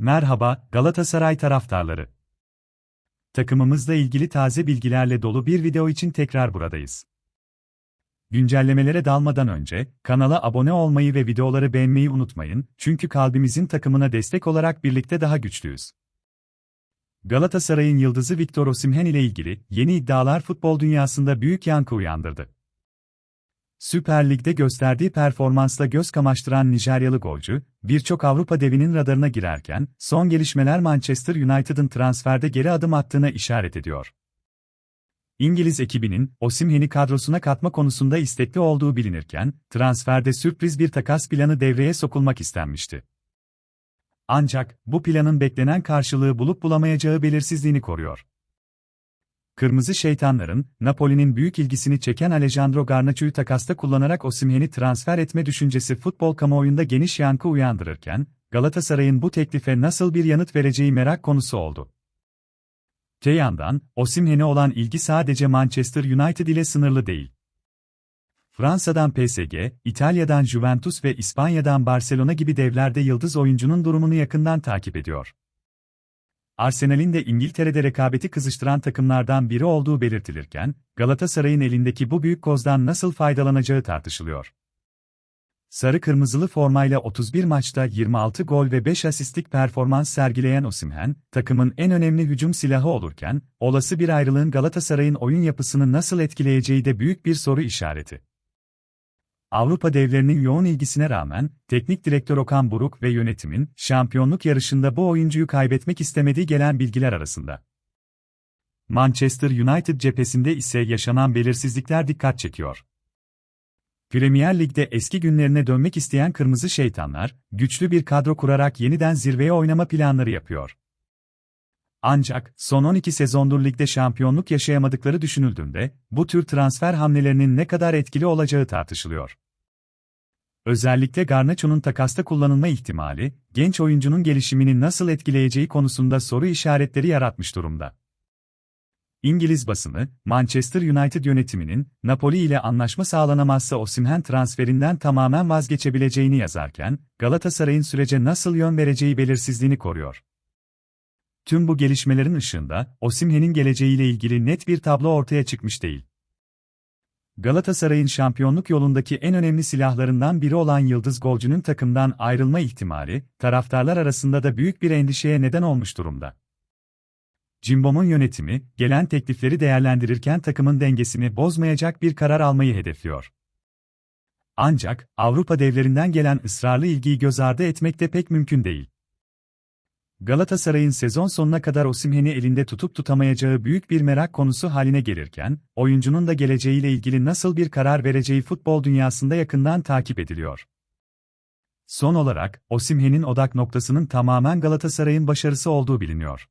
Merhaba Galatasaray taraftarları. Takımımızla ilgili taze bilgilerle dolu bir video için tekrar buradayız. Güncellemelere dalmadan önce kanala abone olmayı ve videoları beğenmeyi unutmayın çünkü kalbimizin takımına destek olarak birlikte daha güçlüyüz. Galatasaray'ın yıldızı Victor Osimhen ile ilgili yeni iddialar futbol dünyasında büyük yankı uyandırdı. Süper Lig'de gösterdiği performansla göz kamaştıran Nijeryalı golcü, birçok Avrupa devinin radarına girerken, son gelişmeler Manchester United'ın transferde geri adım attığına işaret ediyor. İngiliz ekibinin Osimhen'i kadrosuna katma konusunda istekli olduğu bilinirken, transferde sürpriz bir takas planı devreye sokulmak istenmişti. Ancak bu planın beklenen karşılığı bulup bulamayacağı belirsizliğini koruyor. Kırmızı Şeytanların, Napoli'nin büyük ilgisini çeken Alejandro Garnacho'yu takasta kullanarak Osimhen'i transfer etme düşüncesi futbol kamuoyunda geniş yankı uyandırırken, Galatasaray'ın bu teklife nasıl bir yanıt vereceği merak konusu oldu. Te yandan, Osimhen'e olan ilgi sadece Manchester United ile sınırlı değil. Fransa'dan PSG, İtalya'dan Juventus ve İspanya'dan Barcelona gibi devlerde yıldız oyuncunun durumunu yakından takip ediyor. Arsenal'in de İngiltere'de rekabeti kızıştıran takımlardan biri olduğu belirtilirken, Galatasaray'ın elindeki bu büyük kozdan nasıl faydalanacağı tartışılıyor. Sarı kırmızılı formayla 31 maçta 26 gol ve 5 asistlik performans sergileyen Osimhen, takımın en önemli hücum silahı olurken, olası bir ayrılığın Galatasaray'ın oyun yapısını nasıl etkileyeceği de büyük bir soru işareti. Avrupa devlerinin yoğun ilgisine rağmen, teknik direktör Okan Buruk ve yönetimin, şampiyonluk yarışında bu oyuncuyu kaybetmek istemediği gelen bilgiler arasında. Manchester United cephesinde ise yaşanan belirsizlikler dikkat çekiyor. Premier Lig'de eski günlerine dönmek isteyen Kırmızı Şeytanlar, güçlü bir kadro kurarak yeniden zirveye oynama planları yapıyor. Ancak, son 12 sezondur ligde şampiyonluk yaşayamadıkları düşünüldüğünde, bu tür transfer hamlelerinin ne kadar etkili olacağı tartışılıyor. Özellikle Garnacho'nun takasta kullanılma ihtimali, genç oyuncunun gelişimini nasıl etkileyeceği konusunda soru işaretleri yaratmış durumda. İngiliz basını, Manchester United yönetiminin, Napoli ile anlaşma sağlanamazsa Osimhen transferinden tamamen vazgeçebileceğini yazarken, Galatasaray'ın sürece nasıl yön vereceği belirsizliğini koruyor. Tüm bu gelişmelerin ışığında, Osimhen'in geleceğiyle ilgili net bir tablo ortaya çıkmış değil. Galatasaray'ın şampiyonluk yolundaki en önemli silahlarından biri olan yıldız golcünün takımdan ayrılma ihtimali, taraftarlar arasında da büyük bir endişeye neden olmuş durumda. Cimbom'un yönetimi, gelen teklifleri değerlendirirken takımın dengesini bozmayacak bir karar almayı hedefliyor. Ancak, Avrupa devlerinden gelen ısrarlı ilgiyi göz ardı etmek de pek mümkün değil. Galatasaray'ın sezon sonuna kadar Osimhen'i elinde tutup tutamayacağı büyük bir merak konusu haline gelirken, oyuncunun da geleceğiyle ilgili nasıl bir karar vereceği futbol dünyasında yakından takip ediliyor. Son olarak, Osimhen'in odak noktasının tamamen Galatasaray'ın başarısı olduğu biliniyor.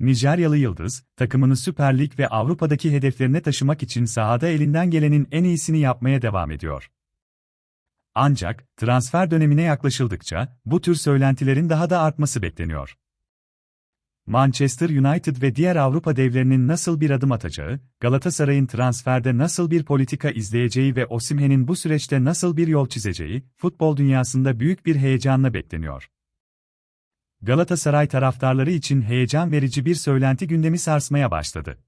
Nijeryalı Yıldız, takımını Süper Lig ve Avrupa'daki hedeflerine taşımak için sahada elinden gelenin en iyisini yapmaya devam ediyor. Ancak, transfer dönemine yaklaşıldıkça, bu tür söylentilerin daha da artması bekleniyor. Manchester United ve diğer Avrupa devlerinin nasıl bir adım atacağı, Galatasaray'ın transferde nasıl bir politika izleyeceği ve Osimhen'in bu süreçte nasıl bir yol çizeceği, futbol dünyasında büyük bir heyecanla bekleniyor. Galatasaray taraftarları için heyecan verici bir söylenti gündemi sarsmaya başladı.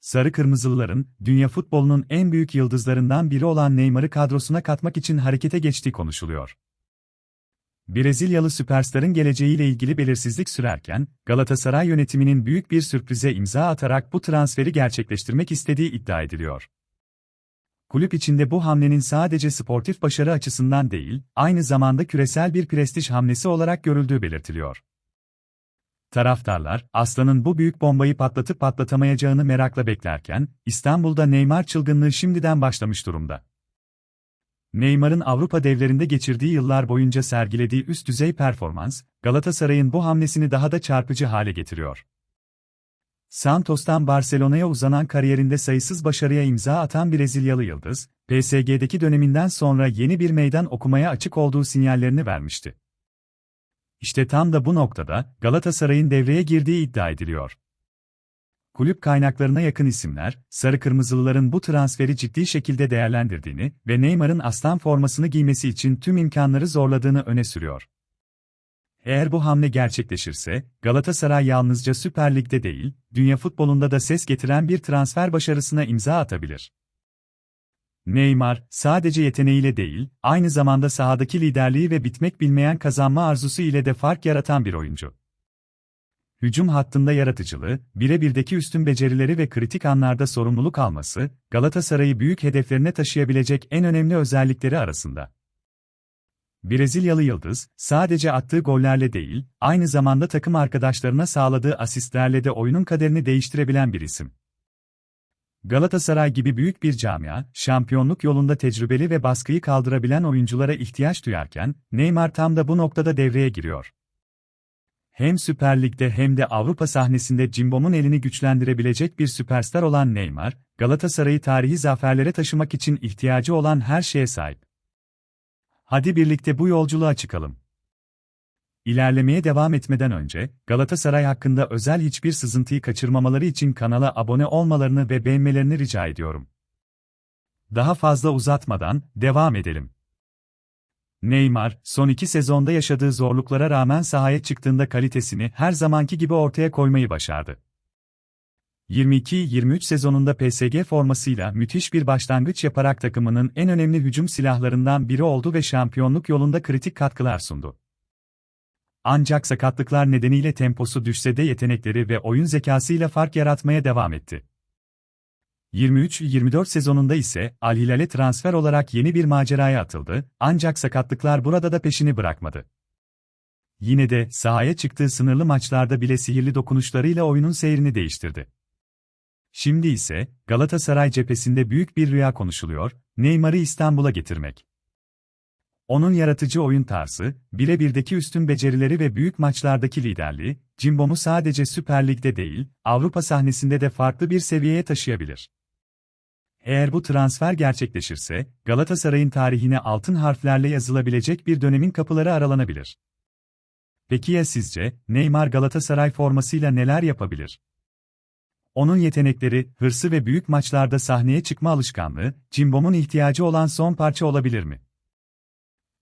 Sarı Kırmızılıların, dünya futbolunun en büyük yıldızlarından biri olan Neymar'ı kadrosuna katmak için harekete geçtiği konuşuluyor. Brezilyalı süperstarın geleceğiyle ilgili belirsizlik sürerken, Galatasaray yönetiminin büyük bir sürprize imza atarak bu transferi gerçekleştirmek istediği iddia ediliyor. Kulüp içinde bu hamlenin sadece sportif başarı açısından değil, aynı zamanda küresel bir prestij hamlesi olarak görüldüğü belirtiliyor. Taraftarlar, Aslan'ın bu büyük bombayı patlatıp patlatamayacağını merakla beklerken, İstanbul'da Neymar çılgınlığı şimdiden başlamış durumda. Neymar'ın Avrupa devlerinde geçirdiği yıllar boyunca sergilediği üst düzey performans, Galatasaray'ın bu hamlesini daha da çarpıcı hale getiriyor. Santos'tan Barcelona'ya uzanan kariyerinde sayısız başarıya imza atan Brezilyalı yıldız, PSG'deki döneminden sonra yeni bir meydan okumaya açık olduğu sinyallerini vermişti. İşte tam da bu noktada Galatasaray'ın devreye girdiği iddia ediliyor. Kulüp kaynaklarına yakın isimler, Sarı Kırmızılıların bu transferi ciddi şekilde değerlendirdiğini ve Neymar'ın aslan formasını giymesi için tüm imkanları zorladığını öne sürüyor. Eğer bu hamle gerçekleşirse, Galatasaray yalnızca Süper Lig'de değil, dünya futbolunda da ses getiren bir transfer başarısına imza atabilir. Neymar, sadece yeteneğiyle değil, aynı zamanda sahadaki liderliği ve bitmek bilmeyen kazanma arzusu ile de fark yaratan bir oyuncu. Hücum hattında yaratıcılığı, birebirdeki üstün becerileri ve kritik anlarda sorumluluk alması, Galatasaray'ı büyük hedeflerine taşıyabilecek en önemli özellikleri arasında. Brezilyalı yıldız, sadece attığı gollerle değil, aynı zamanda takım arkadaşlarına sağladığı asistlerle de oyunun kaderini değiştirebilen bir isim. Galatasaray gibi büyük bir camia, şampiyonluk yolunda tecrübeli ve baskıyı kaldırabilen oyunculara ihtiyaç duyarken, Neymar tam da bu noktada devreye giriyor. Hem Süper Lig'de hem de Avrupa sahnesinde Cimbom'un elini güçlendirebilecek bir süperstar olan Neymar, Galatasaray'ı tarihi zaferlere taşımak için ihtiyacı olan her şeye sahip. Hadi birlikte bu yolculuğa çıkalım. İlerlemeye devam etmeden önce, Galatasaray hakkında özel hiçbir sızıntıyı kaçırmamaları için kanala abone olmalarını ve beğenmelerini rica ediyorum. Daha fazla uzatmadan, devam edelim. Neymar, son iki sezonda yaşadığı zorluklara rağmen sahaya çıktığında kalitesini her zamanki gibi ortaya koymayı başardı. 22-23 sezonunda PSG formasıyla müthiş bir başlangıç yaparak takımının en önemli hücum silahlarından biri oldu ve şampiyonluk yolunda kritik katkılar sundu. Ancak sakatlıklar nedeniyle temposu düşse de yetenekleri ve oyun zekasıyla fark yaratmaya devam etti. 23-24 sezonunda ise Al Hilal'e transfer olarak yeni bir maceraya atıldı, ancak sakatlıklar burada da peşini bırakmadı. Yine de sahaya çıktığı sınırlı maçlarda bile sihirli dokunuşlarıyla oyunun seyrini değiştirdi. Şimdi ise Galatasaray cephesinde büyük bir rüya konuşuluyor, Neymar'ı İstanbul'a getirmek. Onun yaratıcı oyun tarzı, birebirdeki üstün becerileri ve büyük maçlardaki liderliği, Cimbom'u sadece Süper Lig'de değil, Avrupa sahnesinde de farklı bir seviyeye taşıyabilir. Eğer bu transfer gerçekleşirse, Galatasaray'ın tarihine altın harflerle yazılabilecek bir dönemin kapıları aralanabilir. Peki ya sizce, Neymar Galatasaray formasıyla neler yapabilir? Onun yetenekleri, hırsı ve büyük maçlarda sahneye çıkma alışkanlığı, Cimbom'un ihtiyacı olan son parça olabilir mi?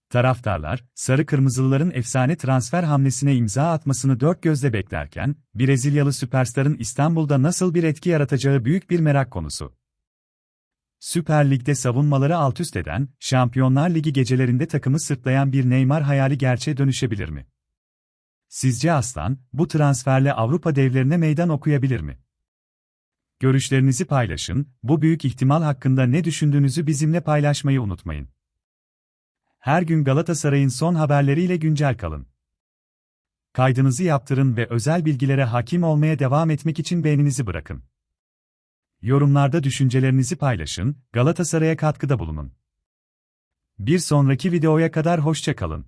Taraftarlar, Sarı Kırmızılıların efsane transfer hamlesine imza atmasını dört gözle beklerken, Brezilyalı süperstarın İstanbul'da nasıl bir etki yaratacağı büyük bir merak konusu. Süper Lig'de savunmaları altüst eden, Şampiyonlar Ligi gecelerinde takımı sırtlayan bir Neymar hayali gerçeğe dönüşebilir mi? Sizce Aslan, bu transferle Avrupa devlerine meydan okuyabilir mi? Görüşlerinizi paylaşın, bu büyük ihtimal hakkında ne düşündüğünüzü bizimle paylaşmayı unutmayın. Her gün Galatasaray'ın son haberleriyle güncel kalın. Kaydınızı yaptırın ve özel bilgilere hakim olmaya devam etmek için beğeninizi bırakın. Yorumlarda düşüncelerinizi paylaşın, Galatasaray'a katkıda bulunun. Bir sonraki videoya kadar hoşça kalın.